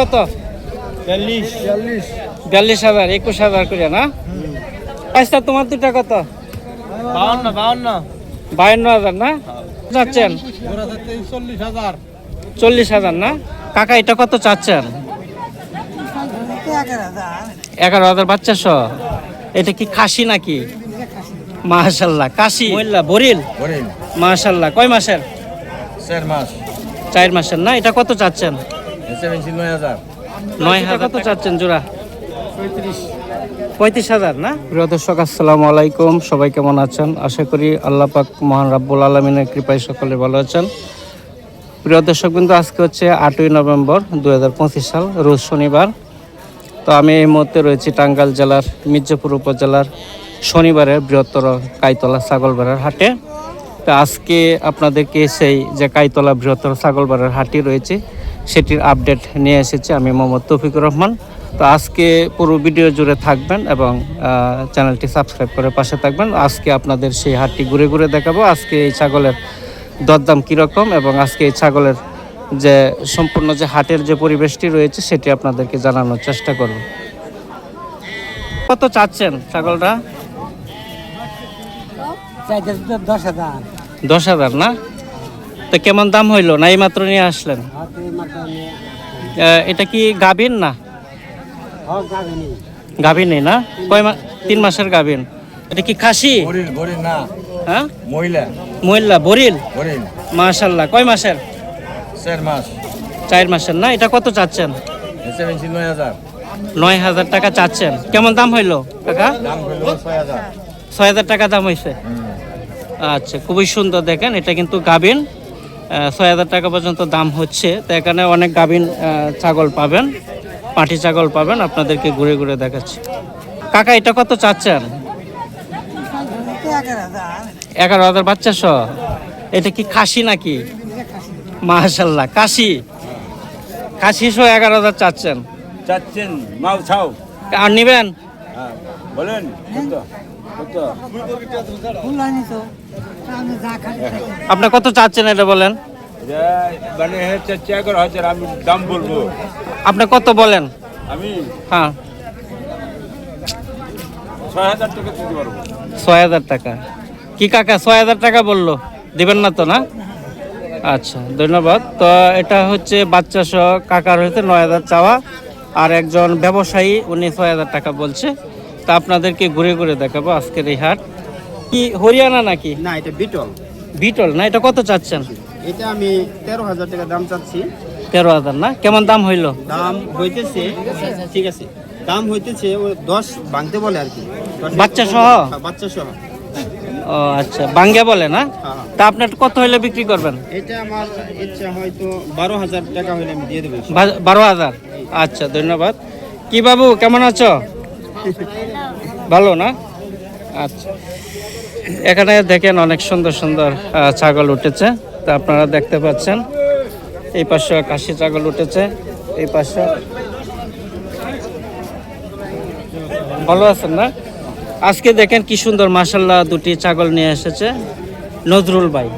কত? বিয়াল্লিশ। হাজার একুশ হাজার করে না? পয়সা তোমার দুটা কত? বাউন্ন বাউন্ন। বায়ান্ন হাজার না? চাচ্ছেন? চল্লিশ হাজার। না? কাকা এটা কত চাচ্ছেন? এগারো হাজার বাচ্চা সহ এটা কি খাসি নাকি? মাশাল্লাহ কাশি মহিলা বরিল। মাশাল্লাহ কয় মাসের? চার মাস। চার মাসের না? এটা কত চাচ্ছেন? নয় হাজার। কত চাচ্ছেন জোড়া? পঁয়ত্রিশ। হাজার না? প্রিয় দর্শক আসসালামু আলাইকুম। সবাই কেমন আছেন? আশা করি আল্লাহ পাক মহান রাব্বুল আলমিনের কৃপায় সকলে ভালো আছেন। প্রিয় দর্শক বিন্দু আজকে হচ্ছে আটই নভেম্বর দু হাজার পঁচিশ সাল রোজ শনিবার। তো আমি এই মুহূর্তে রয়েছি টাঙ্গাইল জেলার মির্জাপুর উপজেলার শনিবারের বৃহত্তর কাইতলা ছাগলবাড়ার হাটে। তো আজকে আপনাদেরকে সেই যে কাইতলা বৃহত্তর ছাগলবাড়ার হাটটি রয়েছে। সেটির আপডেট নিয়ে এসেছি আমি মোহাম্মদ তৌফিকুর রহমান। তো আজকে পুরো ভিডিও জুড়ে থাকবেন এবং চ্যানেলটি সাবস্ক্রাইব করে পাশে থাকবেন। আজকে আপনাদের সেই হাটটি ঘুরে ঘুরে দেখাবো। আজকে এই ছাগলের দরদাম কীরকম এবং আজকে এই ছাগলের যে সম্পূর্ণ যে হাটের যে পরিবেশটি রয়েছে সেটি আপনাদেরকে জানানোর চেষ্টা করব। কত চাচ্ছেন ছাগলটা? দশ হাজার। দশ হাজার না? তো কেমন দাম হইল? না এইমাত্র নিয়ে আসলেন? এটা কি গাভিন না? গাভিনই না? কয় মা তিন মাসের গাভিন। এটা কি খাসি? হ্যাঁ? মহিলা। মহিলা বরিল? মাশাল্লাহ। কয় মাসের? চার মাস। চার মাসের না? এটা কত চাচ্ছেন? নয় হাজার। টাকা চাচ্ছেন। কেমন দাম হইল কাকা? ছয় হাজার। ছয় হাজার টাকা দাম হয়েছে আচ্ছা খুবই সুন্দর দেখেন। এটা কিন্তু গাভিন। ছয় হাজার টাকা পর্যন্ত দাম হচ্ছে। তো এখানে অনেক গাভিন ছাগল পাবেন পাটি ছাগল পাবেন। আপনাদেরকে ঘুরে ঘুরে দেখাচ্ছি। কাকা এটা কত চাচ্ছেন? এগারো হাজার বাচ্চা সহ এটা কি খাসি নাকি? মাশাল্লাহ কাশি কাশি সহ এগারো হাজার চাচ্ছেন। চাচ্ছেন মাও ছাও। আর নিবেন? হ্যাঁ বলেন কত কত আপনি কত চাচ্ছেন এটা বলেন? মানে আমি দাম বলব। আপনি কত বলেন? আমি হ্যাঁ। ছয় হাজার টাকা দিতে হাজার টাকা। কি কাকা ছয় হাজার টাকা বলল? দিবেন না তো না? আচ্ছা ধন্যবাদ। তো এটা হচ্ছে বাচ্চা সহ কাকার হইতে নয় হাজার চাওয়া আর একজন ব্যবসায়ী উনি ছয় হাজার টাকা বলছে। তা আপনাদেরকে ঘুরে ঘুরে দেখাবো আজকের এই হাট। কি হরিয়ানা নাকি? না এটা বিটল। বিটল না এটা কত চাচ্ছেন? এটা আমি তেরো হাজার টাকা দাম চাচ্ছি। তেরো হাজার না? কেমন দাম হইল? দাম হইতেছে ঠিক আছে দাম হইতেছে ও দশ ভাঙতে বলে আর কি। বাচ্চা সহ? হ্যাঁ, বাচ্চা সহ। ও আচ্ছা বাঙ্গা বলে না? হ্যাঁ। তা আপনার কত হইলে বিক্রি করবেন? এটা আমার ইচ্ছা হয়তো বারো হাজার টাকা হইলে আমি দিয়ে দেবো। বারো হাজার? আচ্ছা ধন্যবাদ। কি বাবু কেমন আছো? ভালো না? আচ্ছা। এখানে দেখেন অনেক সুন্দর সুন্দর ছাগল উঠেছে। তা আপনারা দেখতে পাচ্ছেন, এই পাশে কাশি ছাগল উঠেছে, এই পাশে। ভালো আছেন না? আজকে দেখেন কি সুন্দর মাসাল্লাহ দুটি ছাগল নিয়ে এসেছে। নজরুল ভাই।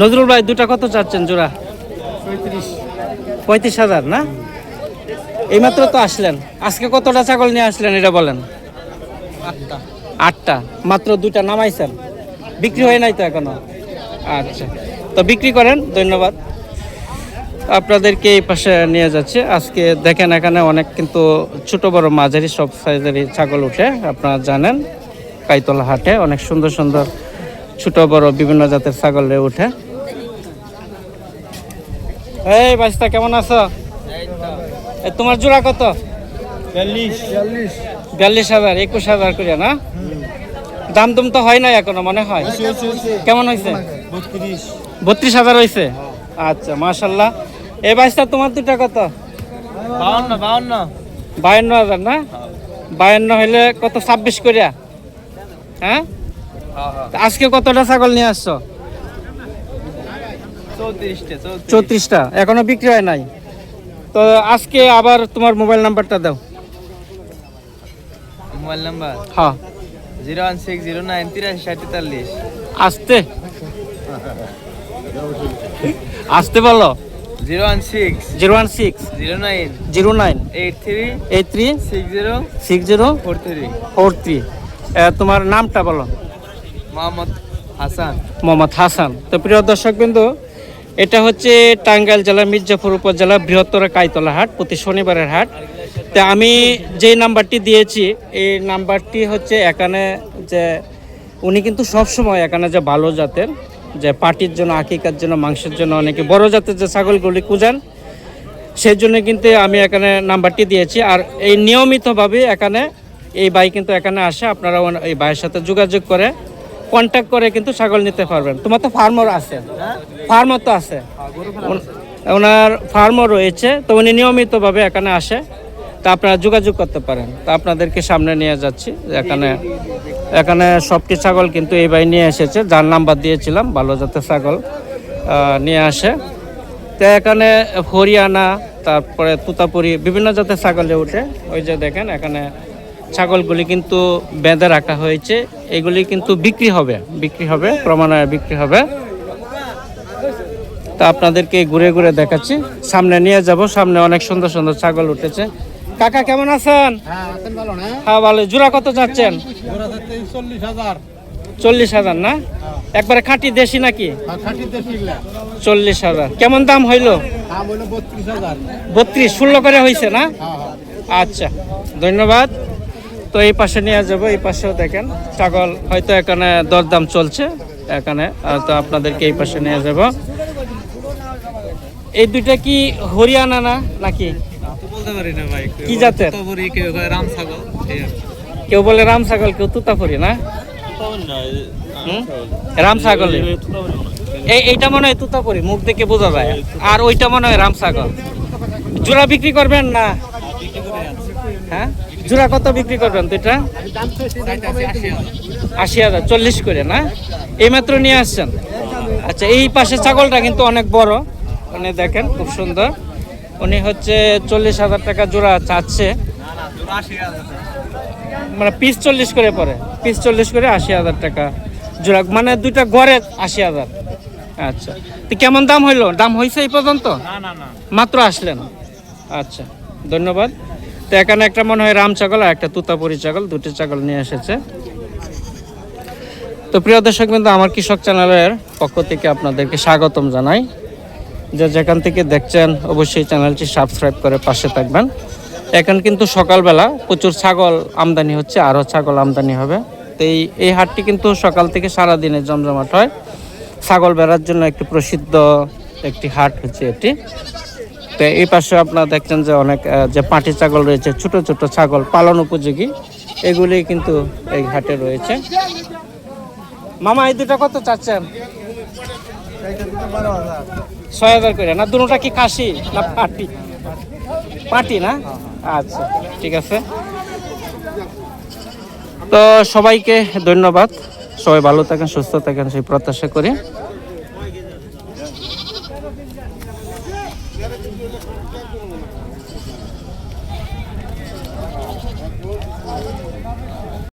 নজরুল ভাই, দুটা কত চাচ্ছেন জোড়া? পঁয়ত্রিশ হাজার না? এইমাত্র তো আসলেন। আজকে কতটা ছাগল নিয়ে আসলেন, এটা বলেন। আটটা। মাত্র দুইটা নামাইছেন। বিক্রি হয় নাই তো এখনও? আচ্ছা। তো বিক্রি করেন ধন্যবাদ। আপনাদেরকে এই পাশে নিয়ে যাচ্ছে। আজকে দেখেন এখানে অনেক কিন্তু ছোট বড় মাঝারি সব সাইজেরই ছাগল উঠে। আপনারা জানেন কাইতলা হাটে অনেক সুন্দর সুন্দর ছোট বড় বিভিন্ন জাতের ছাগল উঠে। এই বাস্তা কেমন আছো? তোমার জোড়া কত? চল্লিশ। চল্লিশ। বিয়াল্লিশ হাজার একুশ হাজার করে না? দাম দুম তো হয় নাই এখনও মনে হয়। কেমন হয়েছে? বত্রিশ। হাজার হয়েছে? আচ্ছা মাশাল্লাহ। এই বাইশটা তোমার দুটা কত? বাউন্ন বাউন্ন। বায়ান্ন হাজার না? বায়ান্ন হইলে কত? ছাব্বিশ করিয়া। হ্যাঁ? আজকে কতটা ছাগল নিয়ে আসছো? চৌত্রিশটা চৌত্রিশটা। এখনও বিক্রি হয় নাই। তো আজকে আবার তোমার মোবাইল নাম্বারটা দাও। Mobile number? হ্যাঁ। Zero one six zero nine তিরাশি ষাট তেতাল্লিশ আসতে। আসতে বলো। Zero one six zero one six zero nine zero nine eight three eight three six zero six zero four three four three. তোমার নামটা বলো। মোহাম্মদ হাসান। মোহাম্মদ হাসান। তো প্রিয় দর্শক বিন্দু এটা হচ্ছে টাঙ্গাইল জেলার মির্জাপুর উপজেলা বৃহত্তর কাইতলা হাট প্রতি শনিবারের হাট। তা আমি যেই নাম্বারটি দিয়েছি এই নাম্বারটি হচ্ছে এখানে যে উনি কিন্তু সব সময় এখানে যে ভালো জাতের যে পাটির জন্য আকিকার জন্য মাংসের জন্য অনেকে বড় জাতের যে ছাগলগুলি খুঁজান সেই জন্য কিন্তু আমি এখানে নাম্বারটি দিয়েছি। আর এই নিয়মিতভাবে এখানে এই ভাই কিন্তু এখানে আসে আপনারা এই ভাইয়ের সাথে যোগাযোগ করে কন্ট্যাক্ট করে কিন্তু ছাগল নিতে পারবেন। তোমার তো ফার্মর আছে ফার্মর তো আছে। ওনার ফার্মও রয়েছে তো উনি নিয়মিতভাবে এখানে আসে। তা আপনারা যোগাযোগ করতে পারেন। তা আপনাদেরকে সামনে নিয়ে যাচ্ছি। এখানে এখানে সবটি ছাগল কিন্তু এই ভাই নিয়ে এসেছে। যার নাম্বার দিয়েছিলাম, ভালো জাতের ছাগল নিয়ে আসে। তো এখানে হরিয়ানা, তারপরে তুতাপুরি, বিভিন্ন জাতের ছাগলে উঠে। ওই যে দেখেন, এখানে ছাগলগুলি কিন্তু বেঁধে রাখা হয়েছে। এগুলি কিন্তু বিক্রি হবে বিক্রি হবে, ক্রমান্বয়ে বিক্রি হবে। তা আপনাদেরকে ঘুরে ঘুরে দেখাচ্ছি। সামনে নিয়ে যাব, সামনে অনেক সুন্দর সুন্দর ছাগল উঠেছে। কাকা কেমন আছেন? হ্যাঁ ভালো জোড়া কত যাচ্ছেন চল্লিশ হাজার। না? একবারে খাঁটি দেশি নাকি? শিখলে চল্লিশ হাজার। কেমন দাম হইল? বত্রিশ ষোলো করে হয়েছে না? হ্যাঁ হ্যাঁ। আচ্ছা ধন্যবাদ। তো এই পাশে নিয়ে যাব এই পাশেও দেখেন ছাগল হয়তো এখানে দরদাম চলছে এখানে তো আপনাদেরকে এই পাশে নিয়ে যাব। এই দুইটা কি হরিয়ানা না নাকি? বলতে পারি না ভাই কি জাতের? কেউ রাম ছাগল কেউ বলে রাম ছাগল কেউ তুতাপুরি না? হুম? রাম ছাগল। এই এইটা মনে হয় তুতাপুরি মুখ দেখে বোঝা যায়। আর ওইটা মনে হয় রাম ছাগল। জোড়া বিক্রি করবেন না? হ্যাঁ? জোড়া কত বিক্রি করবেন দুইটা আশি হাজার চল্লিশ করে না? এইমাত্র নিয়ে আসছেন? আচ্ছা এই পাশে ছাগলটা কিন্তু অনেক বড়। উনি দেখেন খুব সুন্দর। উনি হচ্ছে চল্লিশ হাজার টাকা জোড়া চাচ্ছে। মানে পিস চল্লিশ করে পড়ে। পিস চল্লিশ করে আশি হাজার টাকা জোড়া। মানে দুইটা গড়ে আশি হাজার। আচ্ছা। তো কেমন দাম হইল? দাম হয়েছে এই পর্যন্ত? মাত্র আসলেন? আচ্ছা ধন্যবাদ। তো এখানে একটা মনে হয় রাম ছাগল আর একটা তুতাপুরি ছাগল দুটি ছাগল নিয়ে এসেছে। তো প্রিয় দর্শক কিন্তু আমার কৃষক চ্যানেলের পক্ষ থেকে আপনাদেরকে স্বাগতম জানাই। যে যেখান থেকে দেখছেন, অবশ্যই চ্যানেলটি সাবস্ক্রাইব করে পাশে থাকবেন। এখন কিন্তু সকালবেলা প্রচুর ছাগল আমদানি হচ্ছে, আরও ছাগল আমদানি হবে। তো এই এই হাটটি কিন্তু সকাল থেকে সারা দিনে জমজমাট হয়। ছাগল বেড়ার জন্য একটি প্রসিদ্ধ একটি হাট হচ্ছে এটি। তো এই পাশে আপনারা দেখছেন যে অনেক যে পাটি ছাগল রয়েছে, ছোট ছোট ছাগল পালন উপযোগী, এগুলি কিন্তু এই হাটে রয়েছে। মামা, এই দুটো কত চাচ্ছেন? ছয় হাজার করে, না দুটা কি কাশি না পাটি? পাটি না? আচ্ছা ঠিক আছে। তো সবাইকে ধন্যবাদ। সবাই ভালো থাকেন, সুস্থ থাকেন, সেই প্রত্যাশা করি।